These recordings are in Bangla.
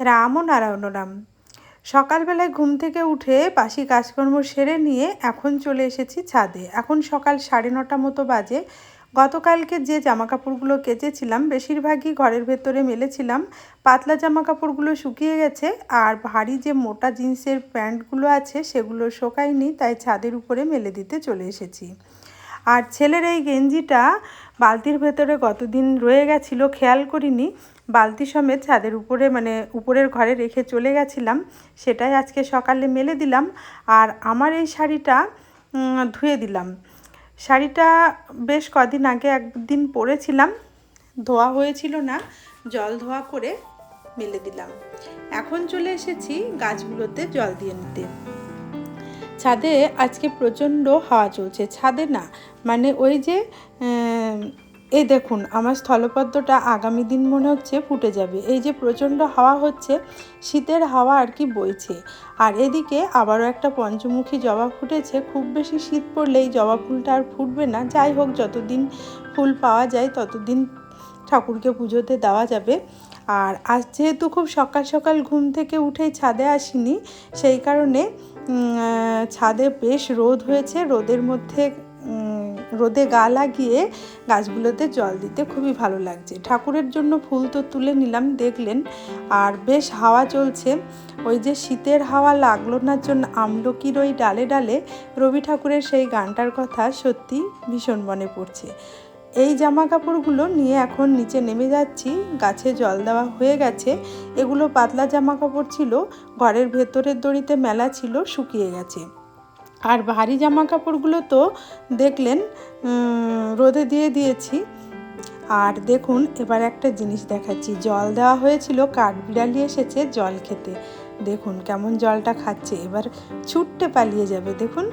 রাম ও নারায়ণ রাম। সকালবেলায় ঘুম থেকে উঠে বাসি কাজকর্ম সেরে নিয়ে এখন চলে এসেছি ছাদে। এখন সকাল সাড়ে নটা মতো বাজে। গতকালকে যে জামা কাপড়গুলো কেচেছিলাম, বেশিরভাগই ঘরের ভেতরে মেলেছিলাম। পাতলা জামা কাপড়গুলো শুকিয়ে গেছে আর ভারী যে মোটা জিন্সের প্যান্টগুলো আছে সেগুলো শোকায়নি, তাই ছাদের উপরে মেলে দিতে চলে এসেছি। আর ছেলের এই গেঞ্জিটা বালতির ভেতরে গতদিন রয়ে গেছিল খেয়াল করিনি। বালতি সমেত ছাদের উপরে মানে উপরের ঘরে রেখে চলে গেছিলাম। সেটাই আজকে সকালে মেলে দিলাম আর আমার এই শাড়িটা ধুয়ে দিলাম। শাড়িটা বেশ কদিন আগে একদিন পরেছিলাম। ধোয়া হয়েছিল না, জল ধোয়া করে মেলে দিলাম। এখন চলে এসেছি গাছগুলোতে জল দিয়ে নিতে। ছাদে আজকে প্রচণ্ড হাওয়া চলছে। ছাদে না মানে ওই যে এই দেখুন, আমার স্থলপদ্মটা আগামী দিন মনে হচ্ছে ফুটে যাবে। এই যে প্রচণ্ড হাওয়া হচ্ছে, শীতের হাওয়া আর কি বইছে। আর এদিকে আবারও একটা পঞ্চমুখী জবা ফুটেছে, খুব বেশি শীত পড়লেই জবা ফুলটা আর ফুটবে না। যাই হোক, যতদিন ফুল পাওয়া যায়, ততদিন ঠাকুরকে পুজোতে দেওয়া যাবে। আর আজ যেহেতু খুব সকাল সকাল ঘুম থেকে উঠেই ছাদে আসিনি, সেই কারণে ছাদে বেশ রোদ হয়েছে। রোদের মধ্যে রোদে গা লাগিয়ে গাছগুলোতে জল দিতে খুবই ভালো লাগছে। ঠাকুরের জন্য ফুল তো তুলে নিলাম, দেখলেন। আর বেশ হাওয়া চলছে। ওই যে শীতের হাওয়া লাগল না জন্য আমলকির ওই ডালে ডালে রবি ঠাকুরের সেই গানটার কথা সত্যি ভীষণ মনে পড়ছে। এই জামা কাপড়গুলো নিয়ে এখন নিচে নেমে যাচ্ছি, গাছে জল দেওয়া হয়ে গেছে। এগুলো পাতলা জামা কাপড় ছিল, ঘরের ভেতরের দড়িতে মেলা ছিল, শুকিয়ে গেছে। আর ভারী জামা কাপড়গুলো তো দেখলেন রোদে দিয়ে দিয়েছি। আর দেখুন, এবার একটা জিনিস দেখাচ্ছি। জল দেওয়া হয়েছিল কাঠবিড়ালি এসেছে জল খেতে। দেখুন কেমন জলটা খাচ্ছে, এবার ছুটতে পালিয়ে যাবে, দেখুন।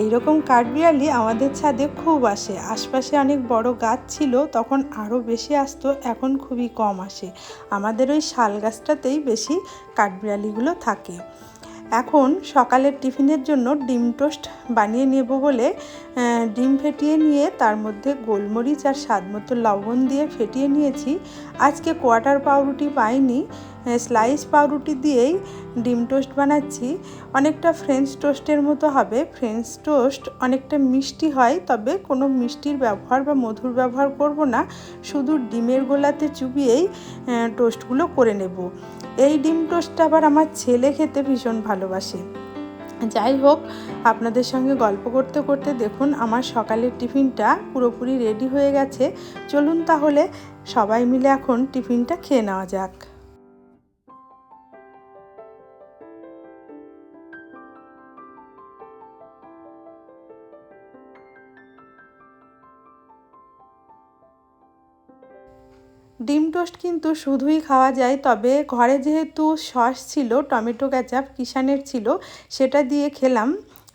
এই রকম কাঠবিড়ালি আমাদের ছাদে খুব আসে। আশপাশে অনেক বড় গাছ ছিল, তখন আরও বেশি আসতো, এখন খুবই কম আসে। আমাদের ওই শাল গাছটাতেই বেশি কাঠবিড়ালিগুলো থাকে। এখন সকালের টিফিনের জন্য ডিম টোস্ট বানিয়ে নেব বলে ডিম ফেটিয়ে নিয়ে তার মধ্যে গোলমরিচ আর স্বাদ মতো লবণ দিয়ে ফেটিয়ে নিয়েছি। আজকে কোয়াটার পাউরুটি পাইনি স্লাইস পাউরুটি দিয়েই ডিম টোস্ট বানাচ্ছি। অনেকটা ফ্রেঞ্চ টোস্টের মতো হবে। ফ্রেঞ্চ টোস্ট অনেকটা মিষ্টি হয়, তবে কোনো মিষ্টির ব্যবহার বা মধুর ব্যবহার করব না। শুধু ডিমের গোলাতে চুবিয়েই টোস্টগুলো করে নেব। এই ডিম টোস্টটা আবার আমার ছেলে খেতে ভীষণ ভালোবাসে। যাই হোক, আপনাদের সঙ্গে গল্প করতে করতে দেখুন, আমার সকালের টিফিনটা পুরোপুরি রেডি হয়ে গেছে। চলুন তাহলে সবাই মিলে এখন টিফিনটা খেয়ে নেওয়া যাক। টোস্ট কিন্তু শুধুই খাওয়া যায়, তবে ঘরে যেহেতু সস ছিল, টমেটো ক্যাচাপ কিষানের ছিল, সেটা দিয়ে খেলাম।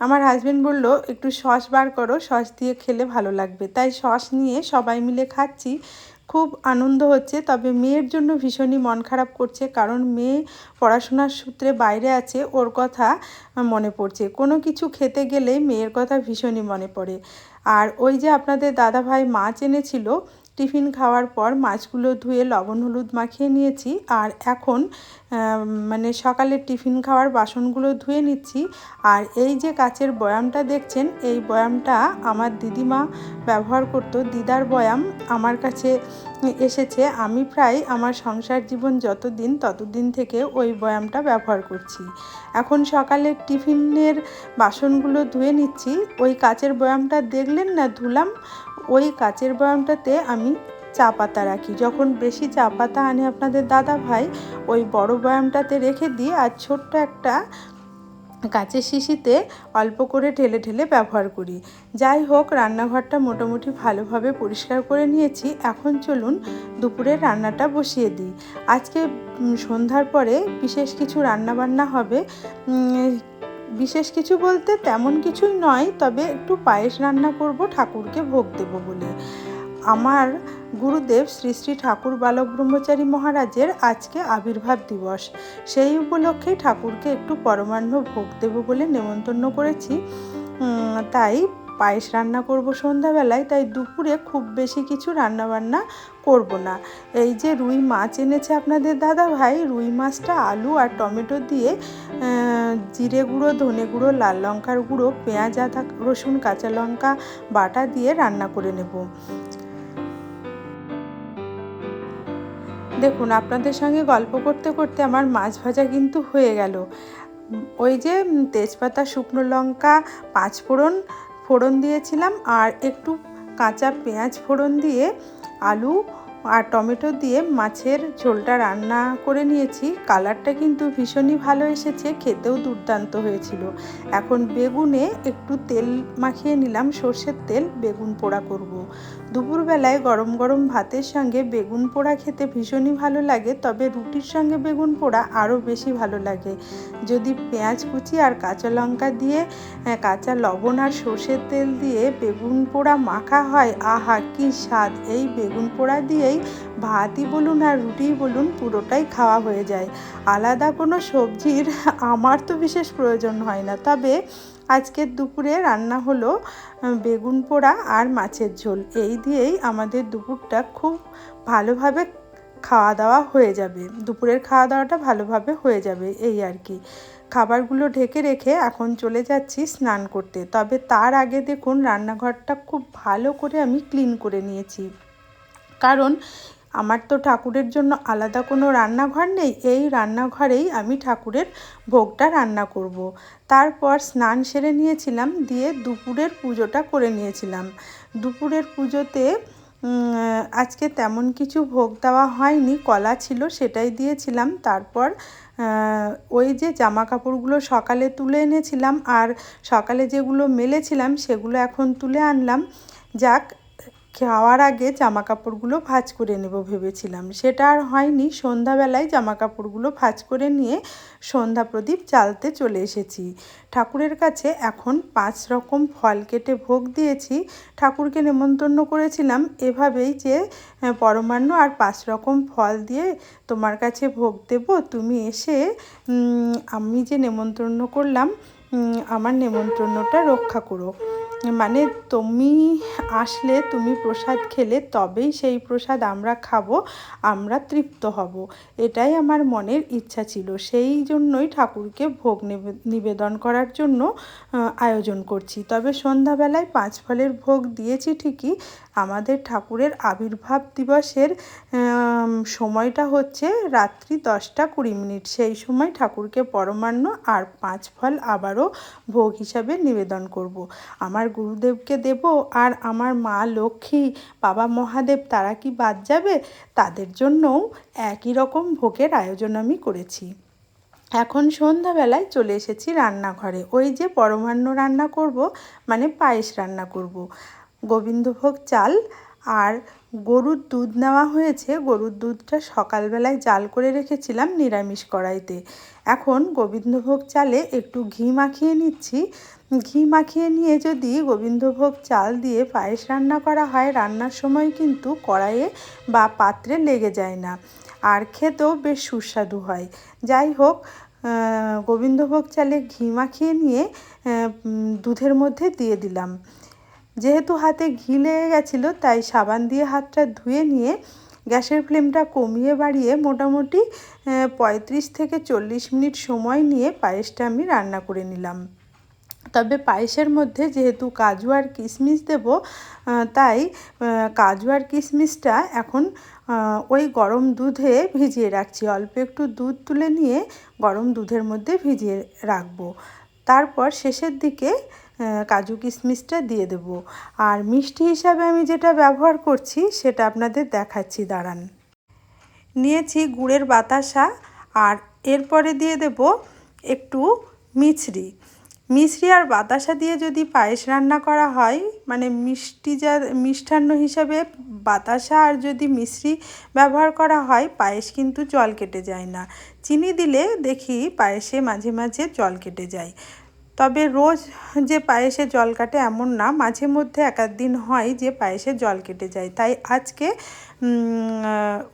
আমার হাজব্যান্ড বলল, একটু সস বার করো, সস দিয়ে খেলে ভালো লাগবে। তাই সস নিয়ে সবাই মিলে খাচ্ছি। খুব আনন্দ হচ্ছে, তবে মেয়ের জন্য ভীষণই মন খারাপ করছে, কারণ মেয়ে পড়াশোনার সূত্রে বাইরে আছে, ওর কথা মনে পড়ছে। কোনো কিছু খেতে গেলেই মেয়ের কথা ভীষণই মনে পড়ে। আর ওই যে আপনাদের দাদা ভাই মাছ এনেছিল টিফিন খাওয়ার পর মাছগুলো ধুয়ে লবণ হলুদ মাখিয়ে নিয়েছি। আর এখন মানে সকালের টিফিন খাওয়ার বাসনগুলো ধুয়ে নিচ্ছি। আর এই যে কাচের বয়ামটা দেখছেন, এই বয়ামটা আমার দিদিমা ব্যবহার করতো। দিদার বয়াম আমার কাছে এসেছে। আমি প্রায় আমার সংসার জীবন যতদিন ততদিন থেকে ওই বয়ামটা ব্যবহার করছি। এখন সকালের টিফিনের বাসনগুলো ধুয়ে নিচ্ছি। ওই কাচের বয়ামটা দেখলেন না ধুলাম? ওই কাচের বয়ামটাতে আমি চা পাতা রাখি। যখন বেশি চা পাতা আনে আপনাদের দাদা ভাই, ওই বড় বয়ামটাতে রেখে দিই আর ছোট্ট একটা কাচের শিশিতে অল্প করে ঢেলে ঢেলে ব্যবহার করি। যাই হোক, রান্নাঘরটা মোটামুটি ভালোভাবে পরিষ্কার করে নিয়েছি। এখন চলুন দুপুরে রান্নাটা বসিয়ে দিই। আজকে সন্ধ্যার পরে বিশেষ কিছু রান্নাবান্না হবে। বিশেষ কিছু বলতে তেমন কিছুই নয়, তবে একটু পায়েস রান্না করব, ঠাকুরকে ভোগ দেব বলে। আমার গুরুদেব শ্রী শ্রী ঠাকুর বালক ব্রহ্মচারী মহারাজের আজকে আবির্ভাব দিবস। সেই উপলক্ষে ঠাকুরকে একটু পরমান্ন ভোগ দেব বলে নেমন্তন্ন করেছি। তাই পায়েস রান্না করব সন্ধ্যাবেলায়, তাই দুপুরে খুব বেশি কিছু রান্না বান্না করব না। এই যে রুই মাছ এনেছে আপনাদের দাদা ভাই, রুই মাছটা আলু আর টমেটো দিয়ে জিরে গুঁড়ো, ধনে গুঁড়ো, লাল লঙ্কার গুঁড়ো, পেঁয়াজ, আদা, রসুন, কাঁচা লঙ্কা বাটা দিয়ে রান্না করে নেব। দেখুন, আপনাদের সঙ্গে গল্প করতে করতে আমার মাছ ভাজা কিন্তু হয়ে গেল। ওই যে তেজপাতা, শুকনো লঙ্কা পাঁচ ফোড়ন দিয়েছিলাম আর একটু কাঁচা পেঁয়াজ ফোড়ন দিয়ে আলু আর টমেটো দিয়ে মাছের ঝোলটা রান্না করে নিয়েছি। কালারটা কিন্তু ভীষণই ভালো এসেছে, খেতেও দুর্দান্ত হয়েছিল। এখন বেগুনে একটু তেল মাখিয়ে নিলাম, সর্ষের তেল, বেগুন পোড়া করব। দুপুরবেলায় গরম গরম ভাতের সঙ্গে বেগুন পোড়া খেতে ভীষণই ভালো লাগে, তবে রুটির সঙ্গে বেগুন পোড়া আরও বেশি ভালো লাগে। যদি পেঁয়াজ কুচি আর কাঁচা লঙ্কা দিয়ে কাঁচা লবণ আর সর্ষের তেল দিয়ে বেগুন পোড়া মাখা হয়, আহা, কি স্বাদ! এই বেগুন পোড়া দিয়েই ভাতই বলুন আর রুটিই বলুন পুরোটাই খাওয়া হয়ে যায়। আলাদা কোনো সবজির আমার তো বিশেষ প্রয়োজন হয় না। তবে আজকের দুপুরে রান্না হলো বেগুন পোড়া আর মাছের ঝোল। এই দিয়েই আমাদের দুপুরটা খুব ভালোভাবে খাওয়া দাওয়া হয়ে যাবে। দুপুরের খাওয়া দাওয়াটা ভালোভাবে হয়ে যাবে, এই আর কি। খাবারগুলো ঢেকে রেখে এখন চলে যাচ্ছি স্নান করতে। তবে তার আগে দেখুন, রান্নাঘরটা খুব ভালো করে আমি ক্লিন করে নিয়েছি। কারণ আমার তো ঠাকুরের জন্য আলাদা কোনো রান্নাঘর নেই, এই রান্নাঘরেই আমি ঠাকুরের ভোগটা রান্না করব। তারপর স্নান সেরে নিয়েছিলাম, দিয়ে দুপুরের পুজোটা করে নিয়েছিলাম। দুপুরের পুজোতে আজকে তেমন কিছু ভোগ দেওয়া হয়নি, কলা ছিল সেটাই দিয়েছিলাম। তারপর ওই যে জামা কাপড়গুলো সকালে তুলে এনেছিলাম, আর সকালে যেগুলো মেলেছিলাম সেগুলো এখন তুলে আনলাম। যাক খাওয়ার আগে জামা কাপড়গুলো ভাঁজ করে নেব ভেবেছিলাম। সেটা আর হয়নি। সন্ধ্যাবেলায় জামা কাপড়গুলো ভাঁজ করে নিয়ে সন্ধ্যা প্রদীপ জ্বালতে চলে এসেছি। ঠাকুরের কাছে এখন পাঁচ রকম ফল কেটে ভোগ দিয়েছি। ঠাকুরকে নেমন্তন্ন করেছিলাম এভাবেই যে আহ, পরমান্ন আর পাঁচ রকম ফল দিয়ে তোমার কাছে ভোগ দেব। তুমি এসে আমি যে নেমন্তন্ন করলাম আমার নেমন্তন্নটা রক্ষা করো। মানে তুমি আসলে তুমি প্রসাদ খেলে তবেই সেই প্রসাদ আমরা খাব, আমরা তৃপ্ত হব। এটাই আমার মনের ইচ্ছা ছিল। সেই জন্যই ঠাকুরকে ভোগ নিবে- নিবেদন করার জন্য আয়োজন করছি। তবে সন্ধ্যাবেলায় পাঁচ ফলের ভোগ দিয়েছি ঠিকই। আমাদের ঠাকুরের আবির্ভাব দিবসের সময়টা হচ্ছে রাত্রি দশটা কুড়ি মিনিট। সেই সময় ঠাকুরকে পরমান্ন আর পাঁচ ফল আবারও ভোগ হিসাবে নিবেদন করব। আমার গুরুদেবকে দেব আর আমার মা লক্ষ্মী, বাবা মহাদেব তারা কি বাদ যাবে? তাদের জন্যও একই রকম ভোগের আয়োজন আমি করেছি। এখন সন্ধ্যাবেলায় চলে এসেছি রান্নাঘরে। ওই যে পরমান্ন রান্না করব মানে পায়েস রান্না করব। গোবিন্দভোগ চাল আর গরুর দুধ নেওয়া হয়েছে। গরুর দুধটা সকালবেলায় জাল করে রেখেছিলাম নিরামিষ কড়াইতে। এখন গোবিন্দভোগ চালে একটু ঘি মাখিয়ে নিচ্ছি। ঘি মাখিয়ে নিয়ে যদি গোবিন্দভোগ চাল দিয়ে পায়েস রান্না করা হয়, রান্নার সময় কিন্তু কড়াইয়ে বা পাত্রে লেগে যায় না। আর খেতেও বেশ সুস্বাদু হয়। যাই হোক গোবিন্দভোগ চালে ঘি মাখিয়ে নিয়ে দুধের মধ্যে দিয়ে দিলাম। যেহেতু হাতে ঘি লেগে গেছিল, তাই সাবান দিয়ে হাতটা ধুয়ে নিয়ে গ্যাসের ফ্লেমটা কমিয়ে বাড়িয়ে মোটামুটি পঁয়ত্রিশ থেকে চল্লিশ মিনিট সময় নিয়ে পায়েসটা আমি রান্না করে নিলাম। তবে পায়েসের মধ্যে যেহেতু কাজু আর কিশমিশ দেব তাই কাজু আর কিশমিশটা এখন ওই গরম দুধে ভিজিয়ে রাখছি। অল্প একটু দুধ তুলে নিয়ে গরম দুধের মধ্যে ভিজিয়ে রাখব। তারপর শেষের দিকে কাজু কিশমিশটা দিয়ে দেব। আর মিষ্টি হিসাবে আমি যেটা ব্যবহার করছি, সেটা আপনাদের দেখাচ্ছি, দাঁড়ান। নিয়েছি গুড়ের বাতাসা, আর এরপরে দিয়ে দেব একটু মিছরি। মিছরি আর বাতাসা দিয়ে যদি পায়েস রান্না করা হয় মানে মিষ্টি যা, মিষ্টান্ন হিসাবে বাতাসা আর যদি মিশ্রি ব্যবহার করা হয়, পায়েস কিন্তু জল কেটে যায় না। চিনি দিলে দেখি পায়েসে মাঝে মাঝে জল কেটে যায়। তবে রোজ যে পায়েসে জল কাটে এমন না, মাঝে মধ্যে এক দিন হয় যে পায়েসে জল কেটে যায়। তাই আজকে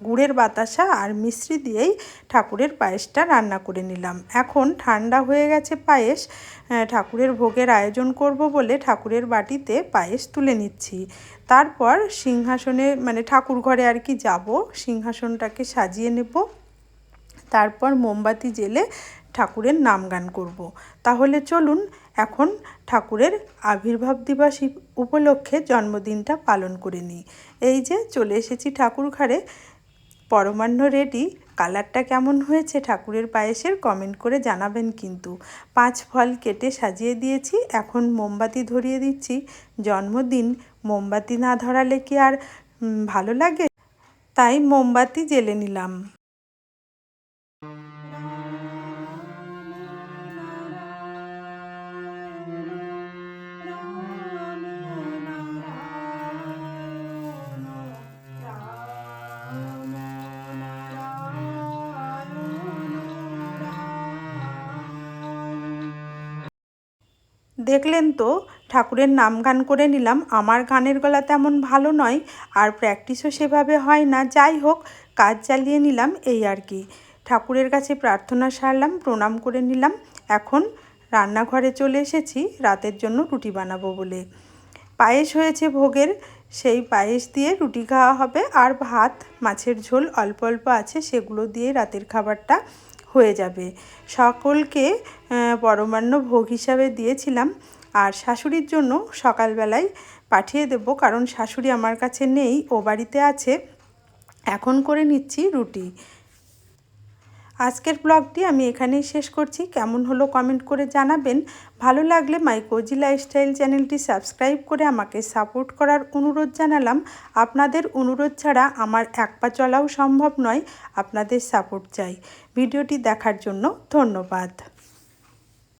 গুড়ের বাতাসা আর মিশ্রি দিয়েই ঠাকুরের পায়েসটা রান্না করে নিলাম। এখন ঠান্ডা হয়ে গেছে পায়েস ঠাকুরের ভোগের আয়োজন করব বলে ঠাকুরের বাটিতে পায়েস তুলে নিচ্ছি। তারপর সিংহাসনে মানে ঠাকুর ঘরে আর কি যাব, সিংহাসনটাকে সাজিয়ে নেব। তারপর মোমবাতি জেলে ঠাকুরের নাম গান করব। তাহলে চলুন এখন ঠাকুরের আবির্ভাব দিবস উপলক্ষে জন্মদিনটা পালন করে নিই। এই যে চলে এসেছি ঠাকুর ঘরে পরমান্ন রেডি। কালারটা কেমন হয়েছে ঠাকুরের পায়েসের কমেন্ট করে জানাবেন কিন্তু। পাঁচ ফল কেটে সাজিয়ে দিয়েছি, এখন মোমবাতি ধরিয়ে দিচ্ছি। জন্মদিন, মোমবাতি না ধরালে কি আর ভালো লাগে? তাই মোমবাতি জেলে নিলাম। দেখলেন তো? ঠাকুরের নাম গান করে নিলাম। আমার গানের গলা তেমন ভালো নয়, আর প্র্যাকটিসও সেভাবে হয় না। যাই হোক, কাজ চালিয়ে নিলাম এই আর কি। ঠাকুরের কাছে প্রার্থনা সারলাম, প্রণাম করে নিলাম। এখন রান্নাঘরে চলে এসেছি, রাতের জন্য রুটি বানাবো বলে। পায়েস হয়েছে ভোগের, সেই পায়েস দিয়ে রুটি খাওয়া হবে। আর ভাত, মাছের ঝোল অল্প অল্প আছে, সেগুলো দিয়ে রাতের খাবারটা হয়ে যাবে। সকলকে পরমান্ন ভোগ হিসাবে দিয়েছিলাম। আর শাশুড়ির জন্য সকালবেলায় পাঠিয়ে দেব, কারণ শাশুড়ি আমার কাছে নেই, ও বাড়িতে আছে। এখন করে নিচ্ছি রুটি। আজকের ব্লগটি আমি এখানেই শেষ করছি। কেমন হলো কমেন্ট করে জানাবেন। ভালো লাগলে মাই কোজি লাইফস্টাইল চ্যানেলটি সাবস্ক্রাইব করে আমাকে সাপোর্ট করার অনুরোধ জানালাম। আপনাদের অনুরোধ ছাড়া আমার এক পা চলাও সম্ভব নয়। আপনাদের সাপোর্ট চাই। ভিডিওটি দেখার জন্য ধন্যবাদ।